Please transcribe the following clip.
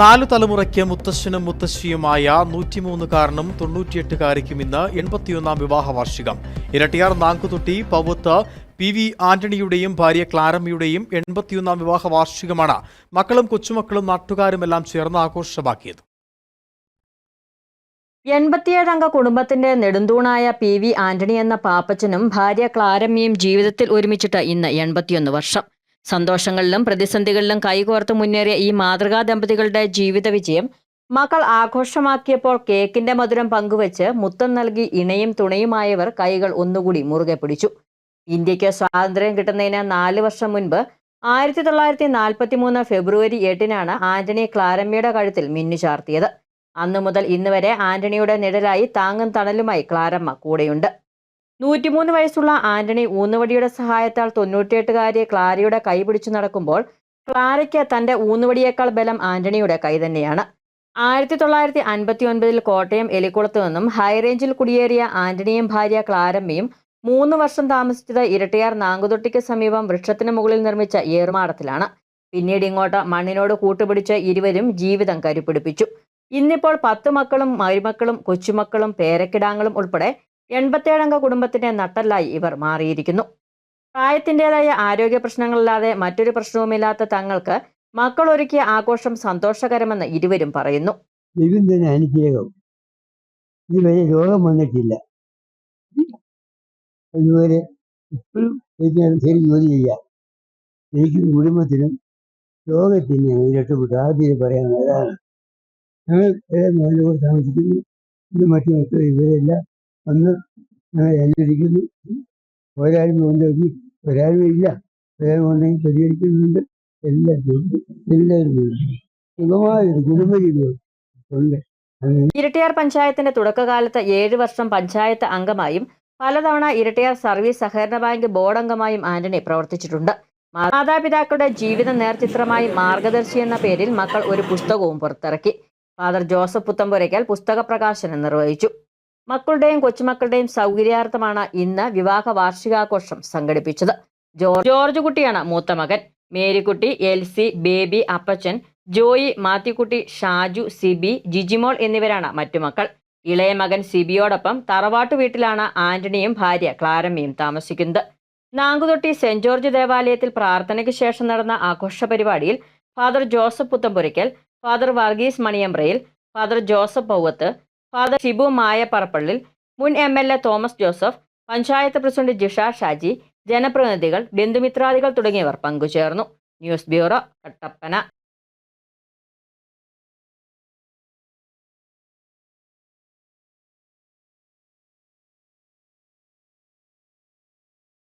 നാലു തലമുറയ്ക്ക് മുത്തശ്ശനും മുത്തശ്ശിയുമായ നൂറ്റിമൂന്നുകാരനും തൊണ്ണൂറ്റിയെട്ടുകാരിക്കും ഇന്ന് എൺപത്തിയൊന്നാം വിവാഹ വാർഷികം. ഇരട്ടിയാർ നാങ്കുതൊട്ടി പവത്ത് പി വി ആന്റണിയുടെയും ഭാര്യ ക്ലാരമ്മയുടെയും എൺപത്തിയൊന്നാം വിവാഹ വാർഷികമാണ് മക്കളും കൊച്ചുമക്കളും നാട്ടുകാരുമെല്ലാം ചേർന്ന് ആഘോഷമാക്കിയത്. എൺപത്തിയേഴംഗ കുടുംബത്തിന്റെ നെടുന്തൂണായ പി വി ആന്റണി എന്ന പാപ്പച്ചനും ഭാര്യ ക്ലാരമ്മയും ജീവിതത്തിൽ ഒരുമിച്ചിട്ട് ഇന്ന് എൺപത്തിയൊന്ന് വർഷം. സന്തോഷങ്ങളിലും പ്രതിസന്ധികളിലും കൈകോർത്ത് മുന്നേറിയ ഈ മാതൃകാ ദമ്പതികളുടെ ജീവിത വിജയം മക്കൾ ആഘോഷമാക്കിയപ്പോൾ കേക്കിന്റെ മധുരം പങ്കുവച്ച് മുത്തം നൽകി ഇണയും തുണയുമായവർ കൈകൾ ഒന്നുകൂടി മുറുകെ പിടിച്ചു. ഇന്ത്യയ്ക്ക് സ്വാതന്ത്ര്യം കിട്ടുന്നതിന് നാല് വർഷം മുൻപ് ആയിരത്തി തൊള്ളായിരത്തി നാൽപ്പത്തി മൂന്ന് ഫെബ്രുവരി എട്ടിനാണ് ആന്റണി ക്ലാരമ്മയുടെ കഴുത്തിൽ മിന്നു ചാർത്തിയത്. അന്നു മുതൽ ഇന്ന് വരെ ആന്റണിയുടെ നിഴലായി താങ്ങും തണലുമായി ക്ലാരമ്മ കൂടെയുണ്ട്. നൂറ്റിമൂന്ന് വയസ്സുള്ള ആന്റണി ഊന്നുവടിയുടെ സഹായത്താൽ തൊണ്ണൂറ്റിയെട്ടുകാരിയെ ക്ലാരയുടെ കൈ പിടിച്ചു നടക്കുമ്പോൾ ക്ലാരയ്ക്ക് തന്റെ ഊന്നുവടിയേക്കാൾ ബലം ആന്റണിയുടെ കൈ തന്നെയാണ്. ആയിരത്തി തൊള്ളായിരത്തി അൻപത്തി ഒൻപതിൽ കോട്ടയം എലിക്കുളത്ത് നിന്നും ഹൈറേഞ്ചിൽ കുടിയേറിയ ആന്റണിയും ഭാര്യ ക്ലാരമ്മയും മൂന്ന് വർഷം താമസിച്ചത് ഇരട്ടിയാർ നാങ്കുതൊട്ടിക്ക് സമീപം വൃക്ഷത്തിന് മുകളിൽ നിർമ്മിച്ച ഏറുമാടത്തിലാണ്. പിന്നീട് ഇങ്ങോട്ട് മണ്ണിനോട് കൂട്ടുപിടിച്ച് ഇരുവരും ജീവിതം കരുപിടിപ്പിച്ചു ഇന്നിപ്പോൾ പത്ത് മക്കളും മരുമക്കളും കൊച്ചുമക്കളും പേരക്കിടാങ്ങളും ഉൾപ്പെടെ എൺപത്തേഴംഗ കുടുംബത്തിന്റെ നട്ടല്ലായി ഇവർ മാറിയിരിക്കുന്നു. പ്രായത്തിന്റെതായ ആരോഗ്യ പ്രശ്നങ്ങളില്ലാതെ മറ്റൊരു പ്രശ്നവുമില്ലാത്ത തങ്ങൾക്ക് മക്കൾ ഒരുക്കിയ ആഘോഷം സന്തോഷകരമെന്ന് ഇരുവരും പറയുന്നു. തന്നെ അനുഗ്രഹം ഇതുവരെ രോഗം വന്നിട്ടില്ല. അതുപോലെ ഇപ്പോഴും ശരി ജോലി ചെയ്യാം എനിക്കും കുടുംബത്തിനും രോഗത്തിന് രക്ഷപ്പെട്ടു ആദ്യം പറയാൻ അതാണ് ഞങ്ങൾ വേറെ നല്ലപോലെ താമസിക്കുന്നു. ഇത് മറ്റു മക്കൾ ഇവരെല്ലാം വന്ന് അനുസരിക്കുന്നു ഒരാളും ഉണ്ടെങ്കിൽ ഒരാളും ഇല്ല. ഒരാൾ ഉണ്ടെങ്കിൽ പരിഹരിക്കുന്നുണ്ട്. എല്ലാം. എല്ലാവരും. സുഖമായൊരു കുടുംബജീവിതം. ഉണ്ട്. അങ്ങനെ. ഇരട്ടിയാർ പഞ്ചായത്തിന്റെ തുടക്കകാലത്ത് ഏഴ് വർഷം പഞ്ചായത്ത് അംഗമായും പലതവണ ഇരട്ടിയാർ സർവീസ് സഹകരണ ബാങ്ക് ബോർഡ് അംഗമായും ആന്റണി പ്രവർത്തിച്ചിട്ടുണ്ട്. മാതാപിതാക്കളുടെ ജീവിത നേർചിത്രമായി മാർഗദർശി എന്ന പേരിൽ മക്കൾ ഒരു പുസ്തകവും പുറത്തിറക്കി. ഫാദർ ജോസഫ് പുത്തമ്പുരയ്ക്കൽ പുസ്തക പ്രകാശനം നിർവഹിച്ചു. മക്കളുടെയും കൊച്ചുമക്കളുടെയും സൗകര്യാർത്ഥമാണ് ഇന്ന് വിവാഹ വാർഷികാഘോഷം സംഘടിപ്പിച്ചത്. ജോർജ് കുട്ടിയാണ് മൂത്ത മകൻ. മേരിക്കുട്ടി എൽസി ബേബി അപ്പച്ചൻ ജോയി മാത്തിക്കുട്ടി ഷാജു സിബി ജിജിമോൾ എന്നിവരാണ് മറ്റു മക്കൾ. ഇളയ മകൻ സിബിയോടൊപ്പം തറവാട്ടു വീട്ടിലാണ് ആന്റണിയും ഭാര്യ ക്ലാരമ്മയും താമസിക്കുന്നത്. നാങ്കുതൊട്ടി സെന്റ് ജോർജ് ദേവാലയത്തിൽ പ്രാർത്ഥനയ്ക്ക് ശേഷം നടന്ന ആഘോഷ പരിപാടിയിൽ father Joseph Puthenpurackal father Varghese Maniyamprayil father Joseph Pavathu father Shibu Mayapparappallil മുൻ M L A Thomas Joseph panchayat president Jisha Shaji ജനപ്രതിനിധികൾ ബന്ധുമിത്രാദികൾ തുടങ്ങിയവർ പങ്കുചേർന്നു. News bureau Kattappana.